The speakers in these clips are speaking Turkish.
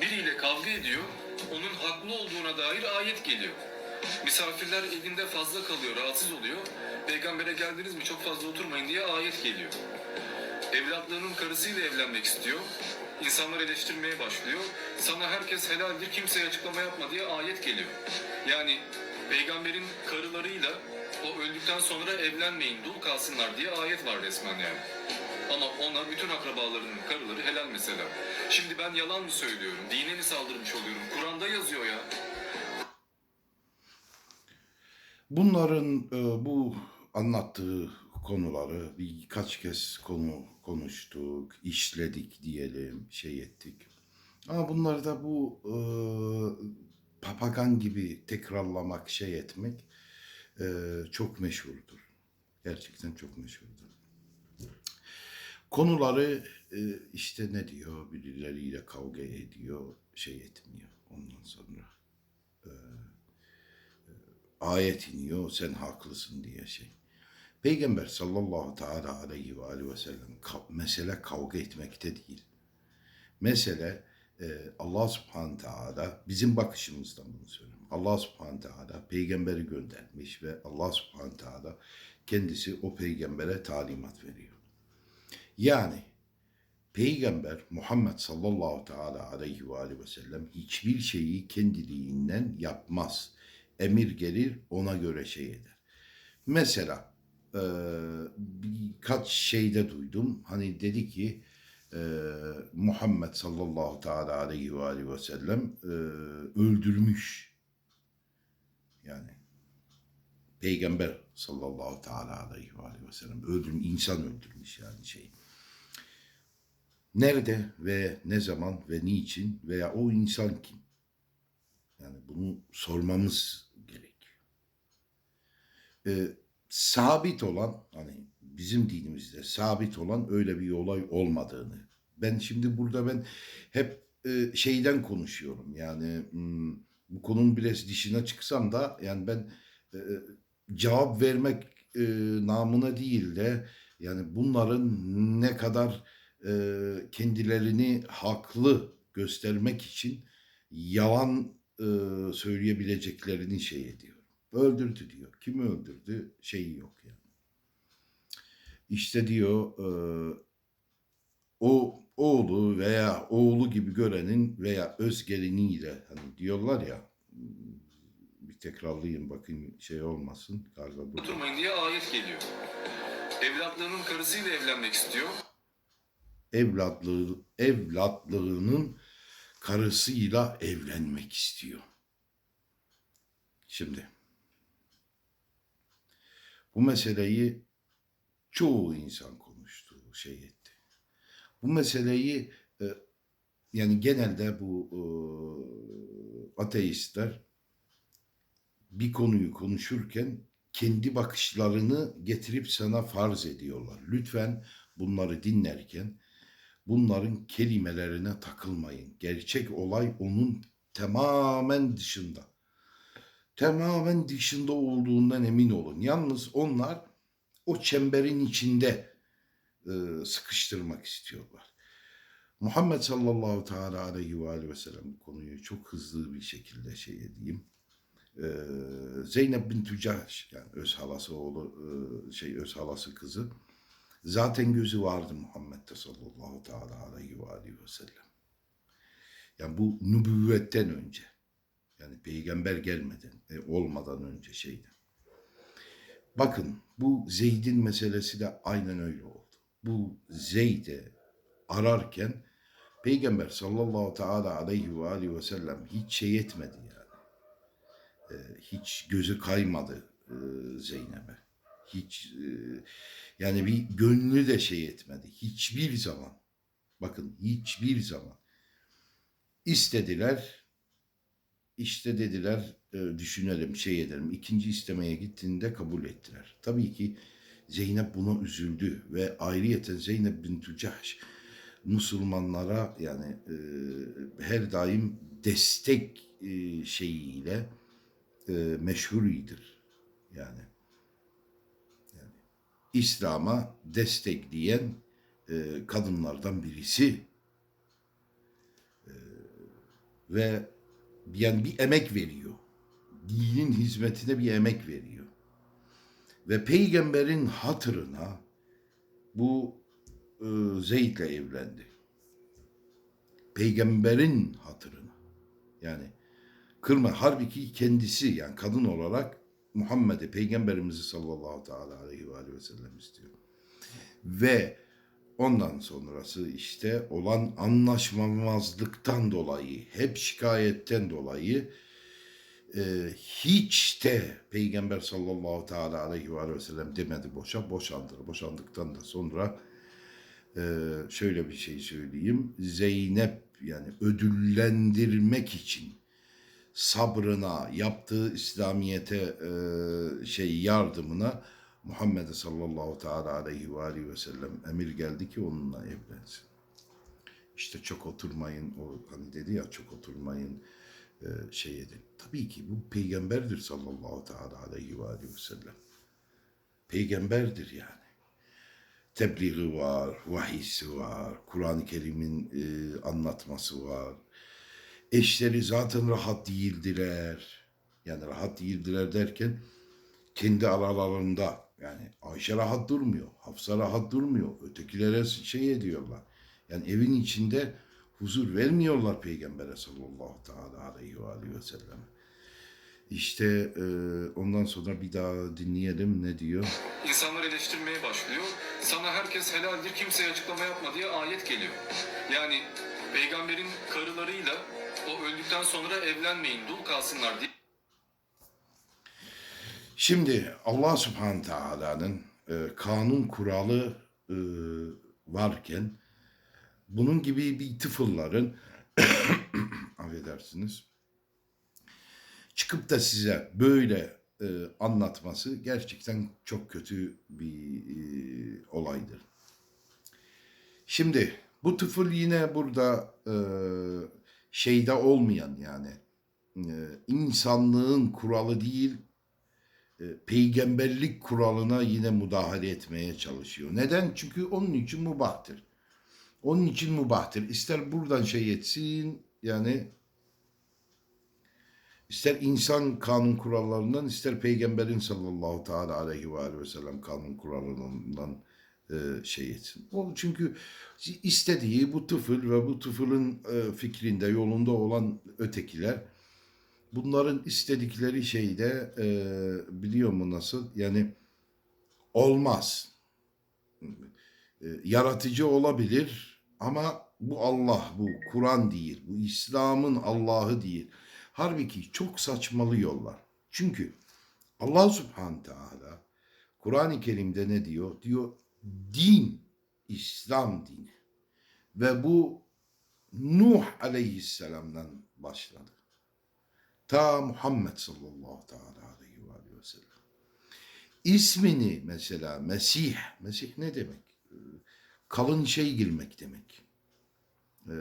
biriyle kavga ediyor, onun haklı olduğuna dair ayet geliyor. Misafirler evinde fazla kalıyor, rahatsız oluyor. Peygambere geldiniz mi çok fazla oturmayın diye ayet geliyor. Evlatlığının karısıyla evlenmek istiyor. İnsanlar eleştirmeye başlıyor. Sana herkes helaldir, kimseye açıklama yapma diye ayet geliyor. Yani peygamberin karılarıyla o öldükten sonra evlenmeyin, dul kalsınlar diye ayet var resmen yani. Ama ona bütün akrabalarının karıları helal mesela. Şimdi ben yalan mı söylüyorum? Dine mi saldırmış oluyorum? Kur'an'da yazıyor ya. Bunların e, bu anlattığı konuları birkaç kez konu konuştuk, işledik diyelim, şey ettik. Ama bunları da bu e, papagan gibi tekrarlamak, şey etmek e, çok meşhurdur. Gerçekten çok meşhurdur. Konuları e, işte ne diyor, birileriyle kavga ediyor, şey etmiyor. Ondan sonra ayet iniyor sen haklısın diye şey. Peygamber sallallahu teala aleyhi ve aleyhi ve sellem ka- mesele kavga etmekte değil. Mesele e, Allah subhanahu teala bizim bakışımızdan bunu söylüyorum. Allah subhanahu teala peygamberi göndermiş ve Allah subhanahu teala kendisi o peygambere talimat veriyor. Yani Peygamber Muhammed sallallahu teala aleyhi ve aleyhi ve sellem hiçbir şeyi kendiliğinden yapmaz. Emir gelir ona göre şey eder. Mesela e, birkaç şeyde duydum. Hani dedi ki e, Muhammed sallallahu teala aleyhi ve aleyhi ve sellem e, öldürmüş. Yani Peygamber sallallahu teala aleyhi ve aleyhi ve sellem öldürmüş, insan öldürmüş yani şey. Nerede ve ne zaman ve niçin veya o insan kim? Yani bunu sormamız gerek. Ee, sabit olan hani bizim dinimizde sabit olan öyle bir olay olmadığını. Ben şimdi burada ben hep e, şeyden konuşuyorum. Yani hmm, bu konunun biraz dışına çıksam da yani ben e, cevap vermek e, namına değil de yani bunların ne kadar e, kendilerini haklı göstermek için yalan e, söyleyebileceklerini şey ediyor. Öldürdü diyor. Kimi öldürdü şeyi yok yani. İşte diyor e, o oğlu veya oğlu gibi görenin veya öz geliniyle hani diyorlar ya bir tekrarlayayım bakın şey olmasın galiba burada. Oturmayın diye ayet geliyor. Evlatlığının karısıyla evlenmek istiyor. Evlatlığı evlatlığının karısıyla evlenmek istiyor. Şimdi bu meseleyi çoğu insan konuştu, şey etti. Bu meseleyi e, yani genelde bu e, ateistler bir konuyu konuşurken kendi bakışlarını getirip sana farz ediyorlar. Lütfen bunları dinlerken bunların kelimelerine takılmayın. Gerçek olay onun tamamen dışında. Tamamen dışında olduğundan emin olun. Yalnız onlar o çemberin içinde e, sıkıştırmak istiyorlar. Muhammed sallallahu teala aleyhi ve aleyhi ve sellem bu konuyu çok hızlı bir şekilde şey edeyim. Ee, Zeynep bin Tücahş yani öz halası oğlu e, şey öz halası kızı zaten gözü vardı Muhammed'de sallallahu teala aleyhi ve aleyhi ve sellem. Yani bu nübüvvetten önce yani peygamber gelmeden e, olmadan önce şeydi. Bakın bu Zeyd'in meselesi de aynen öyle oldu. Bu Zeyd'i ararken Peygamber sallallahu teala aleyhi ve aleyhi ve sellem hiç şey etmedi yani. Ee, hiç gözü kaymadı e, Zeynep'e. Hiç e, yani bir gönlü de şey etmedi. Hiçbir zaman. Bakın hiçbir zaman. İstediler. İşte dediler e, düşünelim şey edelim. İkinci istemeye gittiğinde kabul ettiler. Tabii ki Zeynep buna üzüldü ve ayrıyeten Zeynep bin Tücahş Müslümanlara yani e, her daim destek e, şeyiyle e, meşhuridir. Yani, yani İslam'a destekleyen e, kadınlardan birisi. ve yani bir emek veriyor. Dinin hizmetine bir emek veriyor. Ve peygamberin hatırına bu e, Zeyd'le evlendi. Peygamberin hatırına. Yani kırma halbuki kendisi yani kadın olarak Muhammed'e peygamberimizi sallallahu teala aleyhi ve aleyhi ve sellem istiyor. Ve ondan sonrası işte olan anlaşmamazlıktan dolayı, hep şikayetten dolayı e, hiç de Peygamber sallallahu teala aleyhi ve aleyhi ve sellem demedi boşa, boşandı. Boşandıktan da sonra e, şöyle bir şey söyleyeyim. Zeynep yani ödüllendirmek için sabrına, yaptığı İslamiyete e, şey yardımına Muhammed sallallahu teala aleyhi ve aleyhi ve sellem emir geldi ki onunla evlensin. İşte çok oturmayın, o hani dedi ya çok oturmayın e, şey edin. Tabii ki bu peygamberdir sallallahu teala aleyhi ve aleyhi ve sellem. Peygamberdir yani. Tebliği var, vahisi var, Kur'an-ı Kerim'in e, anlatması var. Eşleri zaten rahat değildiler. Yani rahat değildiler derken kendi aralarında yani Ayşe rahat durmuyor, Hafsa rahat durmuyor. Ötekilere şey ediyorlar. Yani evin içinde huzur vermiyorlar Peygamber'e sallallahu teala aleyhi ve aleyhi ve sellem. İşte e, ondan sonra bir daha dinleyelim ne diyor. İnsanlar eleştirmeye başlıyor. Sana herkes helaldir, kimseye açıklama yapma diye ayet geliyor. Yani peygamberin karılarıyla o öldükten sonra evlenmeyin, dul kalsınlar diye Şimdi Allah subhanahu teala'nın e, kanun kuralı e, varken bunun gibi bir tıfılların affedersiniz çıkıp da size böyle e, anlatması gerçekten çok kötü bir e, olaydır. Şimdi bu tıfıl yine burada e, şeyde olmayan yani e, insanlığın kuralı değil e, peygamberlik kuralına yine müdahale etmeye çalışıyor. Neden? Çünkü onun için mubahtır. Onun için mubahtır. İster buradan şey etsin yani ister insan kanun kurallarından ister peygamberin sallallahu teala aleyhi ve sellem kanun kurallarından şey etsin. O çünkü istediği bu tıfıl ve bu tıfılın e, fikrinde yolunda olan ötekiler bunların istedikleri şeyde e, biliyor mu nasıl? Yani olmaz. E, yaratıcı olabilir ama bu Allah, bu Kur'an değil, bu İslam'ın Allah'ı değil. Halbuki çok saçmalıyorlar. Çünkü Allah Subhanahu Teala Kur'an-ı Kerim'de ne diyor? Diyor din, İslam dini. Ve bu Nuh Aleyhisselam'dan başladı. Ta Muhammed sallallahu teala aleyhi ve sellem. İsmini mesela Mesih, Mesih ne demek? Ee, Kalın şey girmek demek. Ee,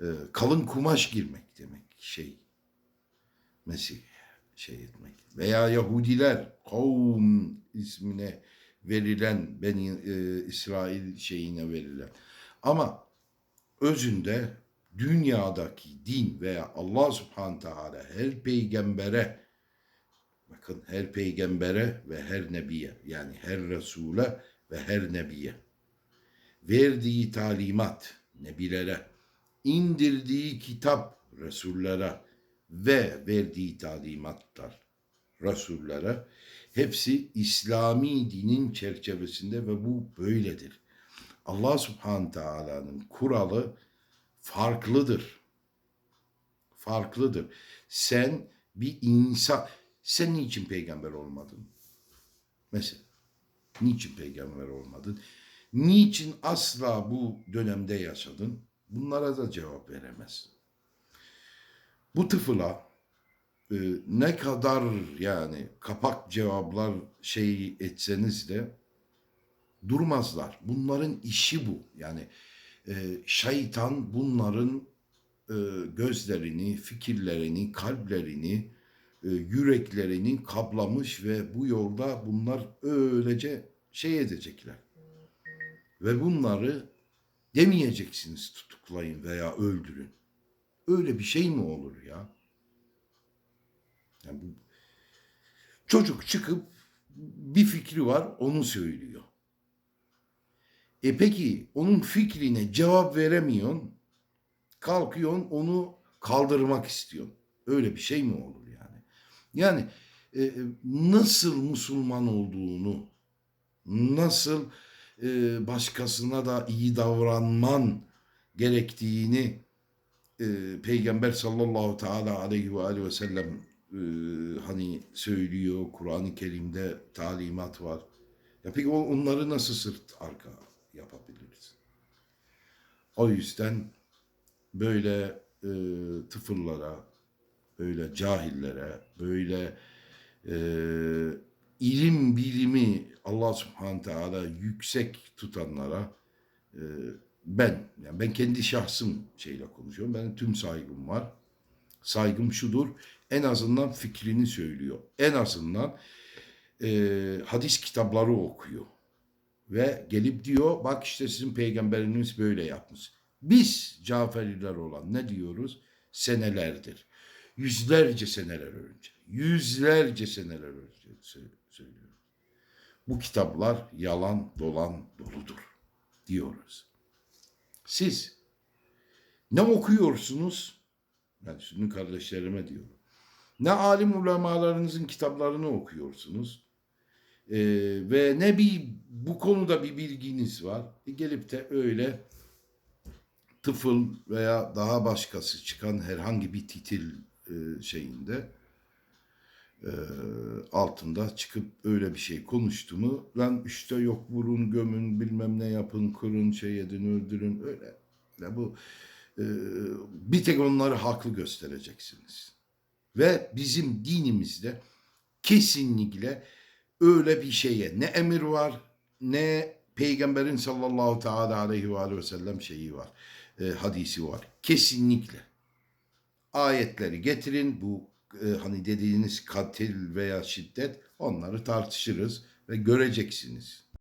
e, kalın kumaş girmek demek şey. Mesih şey etmek. Veya Yahudiler kavm ismine verilen Beni e, İsrail şeyine verilen. Ama özünde dünyadaki din veya Allah subhanahu teala her peygambere bakın her peygambere ve her nebiye yani her resule ve her nebiye verdiği talimat nebilere indirdiği kitap resullere ve verdiği talimatlar resullere hepsi İslami dinin çerçevesinde ve bu böyledir. Allah subhanahu teala'nın kuralı farklıdır. Farklıdır. Sen bir insan, sen niçin peygamber olmadın? Mesela, niçin peygamber olmadın? Niçin asla bu dönemde yaşadın? Bunlara da cevap veremez. Bu tıfıla e, ne kadar yani kapak cevaplar şey etseniz de durmazlar. Bunların işi bu. Yani e, şeytan bunların e, gözlerini, fikirlerini, kalplerini, e, yüreklerini kaplamış ve bu yolda bunlar öylece şey edecekler. Ve bunları demeyeceksiniz tutuklayın veya öldürün. Öyle bir şey mi olur ya? Yani bu, çocuk çıkıp bir fikri var onu söylüyor. E peki onun fikrine cevap veremiyorsun. Kalkıyorsun onu kaldırmak istiyorsun. Öyle bir şey mi olur yani? Yani e, e, nasıl Müslüman olduğunu, nasıl e, başkasına da iyi davranman gerektiğini e, Peygamber sallallahu teala aleyhi ve aleyhi ve sellem e, hani söylüyor. Kur'an-ı Kerim'de talimat var. Ya peki onları nasıl sırt arka yapabiliriz? O yüzden böyle e, tıfırlara, böyle cahillere, böyle e, ilim bilimi Allah subhanahu teala yüksek tutanlara e, ben, yani ben kendi şahsım şeyle konuşuyorum. Benim tüm saygım var. Saygım şudur, en azından fikrini söylüyor. En azından e, hadis kitapları okuyor. Ve gelip diyor, bak işte sizin peygamberiniz böyle yapmış. Biz Caferiler olan ne diyoruz? Senelerdir. Yüzlerce seneler önce. Yüzlerce seneler önce sö- söylüyoruz. Bu kitaplar yalan dolan doludur diyoruz. Siz ne okuyorsunuz? Ben şimdi kardeşlerime diyorum. Ne alim ulemalarınızın kitaplarını okuyorsunuz. Ee, ve ne bir bu konuda bir bilginiz var. E gelip de öyle tıfıl veya daha başkası çıkan herhangi bir titil e, şeyinde e, altında çıkıp öyle bir şey konuştu mu lan işte yok vurun gömün bilmem ne yapın kırın şey edin öldürün öyle. Ya bu e, bir tek onları haklı göstereceksiniz. Ve bizim dinimizde kesinlikle öyle bir şeye ne emir var ne peygamberin sallallahu teala aleyhi ve sellem şeyi var. e, hadisi var. Kesinlikle. Ayetleri getirin bu e, hani dediğiniz katil veya şiddet onları tartışırız ve göreceksiniz.